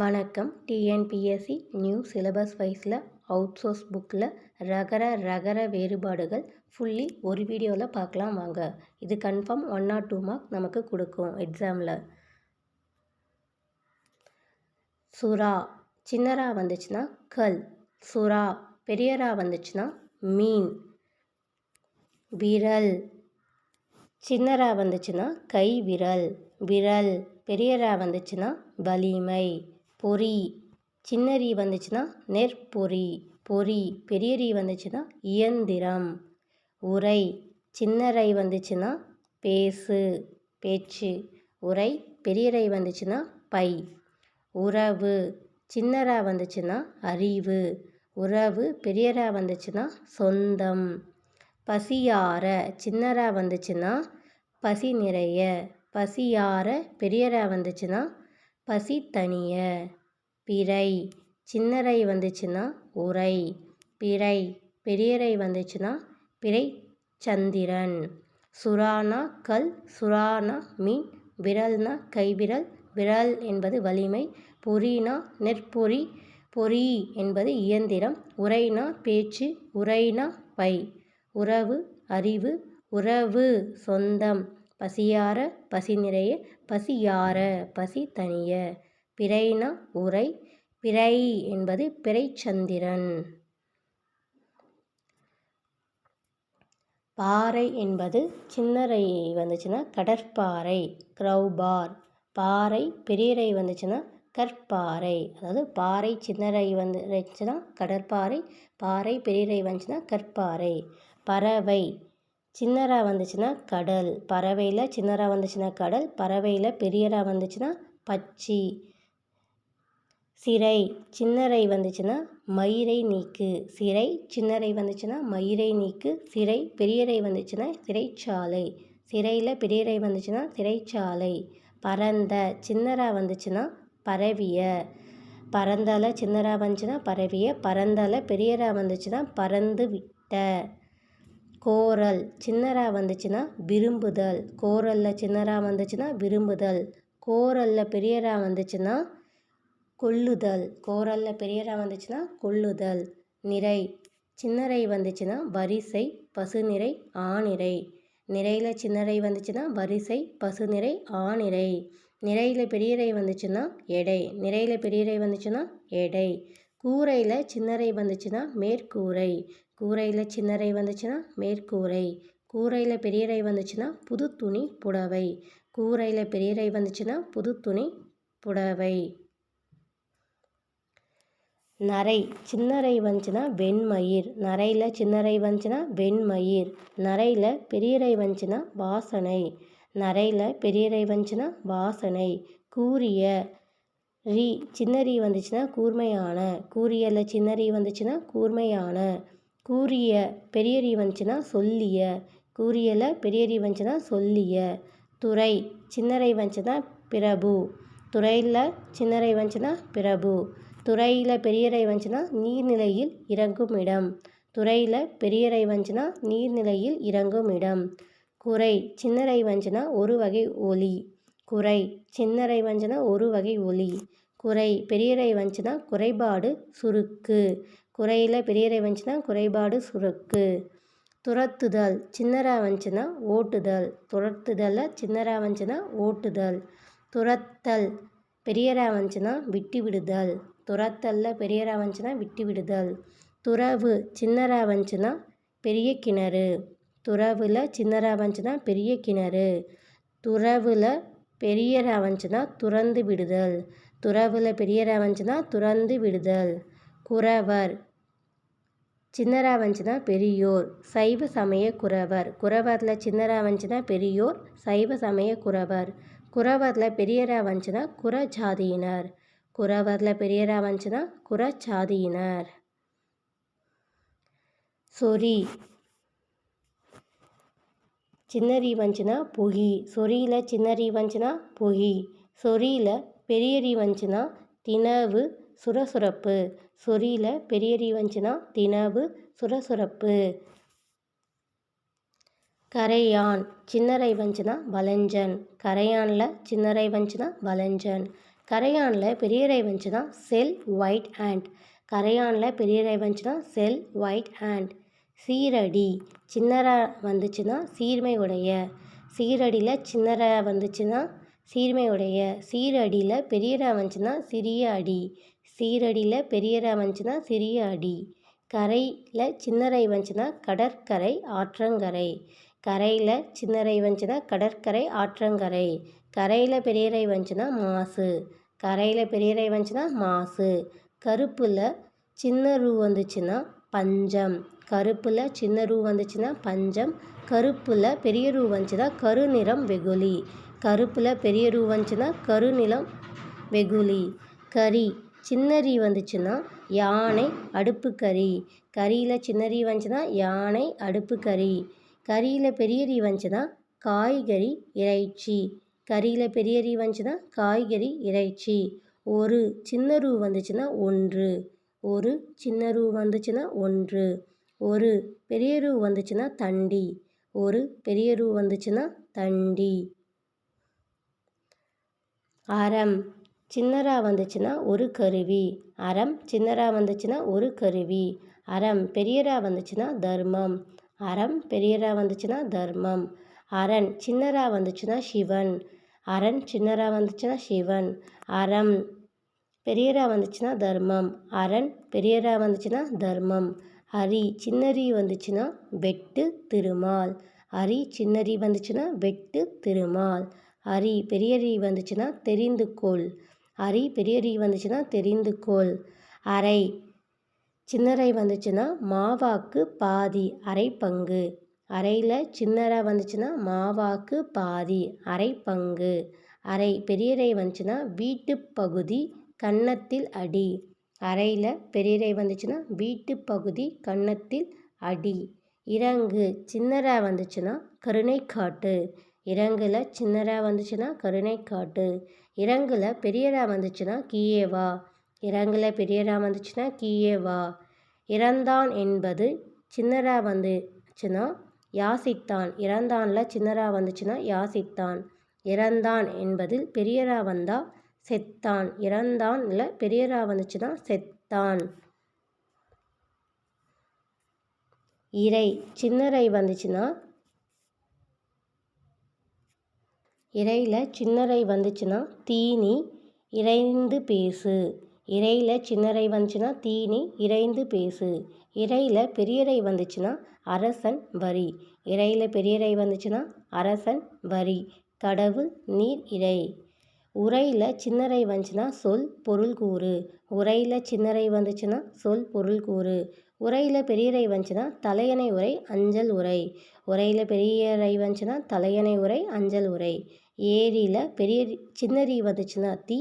வணக்கம். TNPSC new syllabus வைஸில் out source புக்கில் ரகர ரகர வேறுபாடுகள் ஃபுல்லி ஒரு வீடியோவில் பார்க்கலாம் வாங்க. இது confirm one or two mark நமக்கு கொடுக்கும் எக்ஸாமில். சுறா. சின்னரா வந்துச்சுன்னா கல். சுறா. பெரியரா வந்துச்சுன்னா மீன். விரல். சின்னரா வந்துச்சுன்னா கை விரல் விரல். பெரியரா வந்துச்சுன்னா வலிமை. பொறி. சின்னரி வந்துச்சுன்னா நெற்பொறி. பொறி. பெரியரி வந்துச்சுன்னா இயந்திரம். உரை. சின்னரை வந்துச்சுன்னா பேசு. பேச்சு. உரை. பெரியரை வந்துச்சுன்னா பை. உறவு. சின்னரா வந்துச்சுன்னா அறிவு. உறவு. பெரியரா வந்துச்சுன்னா சொந்தம். பசியார. சின்னரா வந்துச்சுன்னா பசி நிறைய. பசியார. பெரியரா வந்துச்சுன்னா பசி தனிய பிறை. சின்னரை வந்துச்சுன்னா உரை பிறை. பெரியரை வந்துச்சுன்னா பிறை. சந்திரன். சுறானா கல் சுறானா மீன் விரல்னா கைவிரல் விரல் என்பது வலிமை. பொறினா நெற்பொறி பொறி என்பது இயந்திரம். உரைனா பேச்சு உரைனா பை. உறவு அறிவு உறவு சொந்தம். பசியார பசி நிறைய பசியார பசி தனிய பிறைனா உரை பிறை என்பது பிறைச்சந்திரன். பாறை என்பது சின்னரை வந்துச்சுன்னா கடற்பாறை க்ரௌபார். பாறை பெரியரை வந்துச்சுன்னா கற்பாறை. அதாவது பாறை சின்னரை வந்து வந்துச்சுன்னா கடற்பாறை பாறை பெரியரை வந்துச்சுன்னா கற்பாறை. பறவை சின்னரா வந்துச்சுன்னா கடல் பறவையில் சின்னரா வந்துச்சுன்னா கடல் பறவையில் பெரியரா வந்துச்சுன்னா பச்சி சிறை சின்னரை வந்துச்சுன்னா மயிரை நீக்கு. சிறை சின்னரை வந்துச்சுன்னா மயிரை நீக்கு. சிறை பெரியரை வந்துச்சுன்னா சிறைச்சாலை. சிறையில் பெரியரை வந்துச்சுன்னா சிறைச்சாலை. பரந்த சின்னரா வந்துச்சுன்னா பரவிய. பரந்தால சின்னரா வந்துச்சுன்னா பரவிய. பரந்தால பெரியரா வந்துச்சுன்னா பறந்து விட்ட கோரல். சின்னரா வந்துச்சுன்னா விரும்புதல். கோரலில் சின்னரா வந்துச்சுன்னா விரும்புதல். கோரலில் பெரியரா வந்துச்சுன்னா கொல்லுதல் கோரலில் பெரியரா வந்துச்சுன்னா கொல்லுதல் நிறை. சின்னரை வந்துச்சுன்னா வரிசை பசுநிறை ஆணிறை. நிறையில் சின்னரை வந்துச்சுன்னா வரிசை பசுநிறை ஆணிறை. நிறையில் பெரியரை வந்துச்சுன்னா எடை. நிறையில் பெரியரை வந்துச்சுன்னா எடை. கூரையில் சின்னரை வந்துச்சுன்னா மேற்கூரை. கூரையில் சின்னரை வந்துச்சுன்னா மேற்கூரை கூரையில் பெரியரை வந்துச்சுன்னா புது துணி புடவை கூரையில் பெரியரை வந்துச்சுன்னா புது துணி புடவை. நரை சின்னரை வந்துச்சுன்னா வெண்மயிர் நரையில் சின்னரை வந்துச்சுன்னா வெண்மயிர் நரையில் பெரியரை வந்துச்சுன்னா வாசனை நரையில் பெரியரை வந்துச்சுன்னா வாசனை. கூரிய ரீ சின்ன ரீ வந்துச்சுன்னா கூர்மையான கூரியல சின்ன ரீ வந்துச்சுன்னா கூர்மையான. கூரிய பெரிய வந்துச்சுன்னா சொல்லிய. கூரியல பெரிய வந்துச்சுன்னா சொல்லிய. துறை சின்னரை வந்துச்சுன்னா பிரபு. துறையில் சின்னரை வந்துச்சுன்னா பிரபு. துறையில் பெரியரை வந்துச்சுன்னா நீர்நிலையில் இறங்கும் இடம். துறையில் பெரியரை வந்துச்சுன்னா நீர்நிலையில் இறங்கும் இடம். குறை சின்னரை வந்துச்சுன்னா ஒரு வகை ஒளி குறை சின்னரை வந்துச்சுன்னா ஒரு வகை ஒளி குறை பெரியரை வந்துச்சுன்னா குறைபாடு சுருக்கு. குறையில் பெரியரை வந்துச்சுன்னா குறைபாடு சுருக்கு. துரத்துதல் சின்னரா வந்துச்சுன்னா ஓட்டுதல். துரத்துதலில் சின்னரா வந்துச்சுன்னா ஓட்டுதல். துரத்தல் பெரியரா வந்துச்சுன்னா விட்டு விடுதல் துரத்தலில் பெரியரா வந்துச்சுன்னா விட்டு விடுதல் துறவு சின்னரா வந்துச்சுன்னா பெரிய கிணறு. துறவில் சின்னரா வந்துச்சுன்னா பெரிய கிணறு. துறவில் பெரியரா வந்துச்சுன்னா துறந்து விடுதல். துறவில் பெரியரா வந்துச்சுன்னா துறந்து விடுதல். குறவர். சின்னரா வந்துச்சுன்னா பெரியோர் சைவ சமய குறவர். குறவரில் சின்னரா வந்துச்சுன்னா பெரியோர் சைவ சமய குறவர். குறவரில் பெரியரா வந்துச்சுன்னா குறஜாதியினர். குறவரில் பெரியரா வந்துச்சுன்னா குறச்சாதியினர். சொறி. சின்னரி வந்துச்சுன்னா புகி. சொறியில் சின்னரி வந்துச்சுன்னா புகி. சொறியில் பெரியரி வந்துச்சுன்னா தினவு சுரசுரப்பு. சொறியில் பெரியரி வந்துச்சுன்னா தினவு சுரசுரப்பு. கரையான் சின்னரை வந்துச்சுன்னா வலஞ்சன். கரையானில் சின்னரை வந்துச்சுன்னா வலஞ்சன். கரையானில் பெரியரை வந்துச்சுன்னா செல் ஒயிட் ஆண்ட். கரையானில் பெரியரை வந்துச்சுன்னா செல் ஒயிட் ஆண்ட். சீரடி சின்னரா வந்துச்சுன்னா சீர்மை உடைய. சீரடியில் சின்னர வந்துச்சுன்னா சீர்மை உடைய. சீரடியில் பெரியரா வந்துச்சுன்னா சிறிய அடி. சீரடியில் பெரியரை வந்துச்சுன்னா சிறிய அடி. கரையில் சின்னரை வந்துச்சுன்னா கடற்கரை ஆற்றங்கரை. கரையில் சின்னரை வந்துச்சுன்னா கடற்கரை ஆற்றங்கரை. கரையில் பெரியரை வந்துச்சுன்னா மாசு. கரையில் பெரியரை வந்துச்சுன்னா மாசு. கருப்பில் சின்ன ரூ வந்துச்சுன்னா பஞ்சம். கருப்பில் சின்ன ரூ வந்துச்சுன்னா பஞ்சம். கருப்பில் பெரிய ரூ வந்துச்சுன்னா கருநிறம் வெகுளி. கருப்பில் பெரிய ரூ வந்துச்சுன்னா கருநிலம் வெகுலி கறி சின்னரி வந்துச்சுன்னா யானை அடுப்பு கறி. கறியில் சின்னரி வந்துச்சுன்னா யானை அடுப்பு கறி. கறியில் பெரியரி வந்துச்சுன்னா காய்கறி இறைச்சி. கறியில் பெரியரி வந்துச்சுன்னா காய்கறி இறைச்சி. ஒரு சின்ன ரூ வந்துச்சுன்னா ஒன்று. ஒரு சின்ன ரூ வந்துச்சுன்னா ஒன்று. ஒரு பெரிய ரூ வந்துச்சுன்னா தண்டி. ஒரு பெரிய ரூ வந்துச்சுன்னா தண்டி. அறம். சின்னரா வந்துச்சுன்னா ஒரு கருவி. அறம் சின்னரா வந்துச்சுன்னா ஒரு கருவி. அறம் பெரியரா வந்துச்சுன்னா தர்மம். அறம் பெரியரா வந்துச்சுன்னா தர்மம். அரண் சின்னரா வந்துச்சுன்னா சிவன். அரண் சின்னரா வந்துச்சுன்னா சிவன். அறம் பெரியரா வந்துச்சுன்னா தர்மம். அரண் பெரியரா வந்துச்சுன்னா தர்மம். அரி சின்னரி வந்துச்சுன்னா வெட்டு திருமால். அரி சின்னரி வந்துச்சுன்னா வெட்டு திருமால். அரி பெரியரி வந்துச்சுன்னா தெரிந்து கொள் ஹரி பெரியரி வந்துச்சுன்னா தெரிந்து கொள். அரை. சின்னரை வந்துச்சுன்னா மாவாக்கு பாதி. அரை பங்கு. அரையில் சின்னரை வந்துச்சுன்னா மாவாக்கு பாதி. அரை பங்கு. அரை. பெரியரை வந்துச்சுன்னா வீட்டு பகுதி கன்னத்தில் அடி. அறையில் பெரியரை வந்துச்சுன்னா வீட்டு பகுதி கன்னத்தில் அடி. இறங்கு. சின்னரை வந்துச்சுன்னா கருணை காட்டு இறங்குல சின்னரை வந்துச்சுன்னா கருணை காட்டு இறங்குல பெரியரா வந்துச்சுன்னா கீயே வா. இறங்குல பெரியரா வந்துச்சுன்னா கீயே வா. இறந்தான் என்பது சின்னரா வந்துச்சுன்னா யாசித்தான். இறந்தான்ல சின்னரா வந்துச்சுன்னா யாசித்தான். இறந்தான் என்பதில் பெரியரா வந்தால் செத்தான். இறந்தான் இல்லை பெரியரா வந்துச்சுன்னா செத்தான். இறை. சின்னரை வந்துச்சுன்னா இறையில் சின்னரை வந்துச்சுன்னா தீனி இறைந்து பேசு. இறையில் சின்னரை வந்துச்சுன்னா தீனி இறைந்து பேசு. இறையில் பெரியரை வந்துச்சுன்னா அரசன் வரி. இறையில் பெரியரை வந்துச்சுன்னா அரசன் வரி. கடவு நீர் இறை. உரையில் சின்னரை வந்துச்சுன்னா சொல் பொருள் கூறு. உரையில் சின்னரை வந்துச்சுன்னா சொல் பொருள் கூறு. உரையில் பெரியரை வந்துச்சுன்னா தலையணை உரை அஞ்சல் உரை. உரையில் பெரியரை வந்துச்சுன்னா தலையணை உரை அஞ்சல் உரை. ஏரியில் பெரிய சின்னரி வந்துச்சுன்னா தீ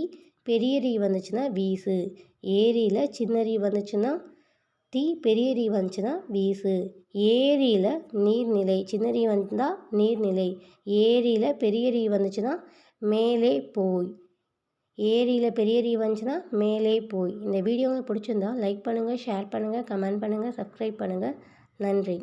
பெரியரி வந்துச்சுன்னா வீசு. ஏரியில் சின்னரி வந்துச்சுன்னா தீ பெரியரி வந்துச்சுன்னா வீசு. ஏரியில் நீர்நிலை சின்னரி வந்தால் நீர்நிலை. ஏரியில் பெரியரி வந்துச்சுன்னா மேலே போய். ஏரியில் பெரிய ரீ வந்துச்சுன்னா மேலே போய். இந்த வீடியோ உங்களுக்கு பிடிச்சிருந்தா லைக் பண்ணுங்கள் ஷேர் பண்ணுங்கள் கமெண்ட் பண்ணுங்கள் சப்ஸ்கிரைப் பண்ணுங்கள் நன்றி.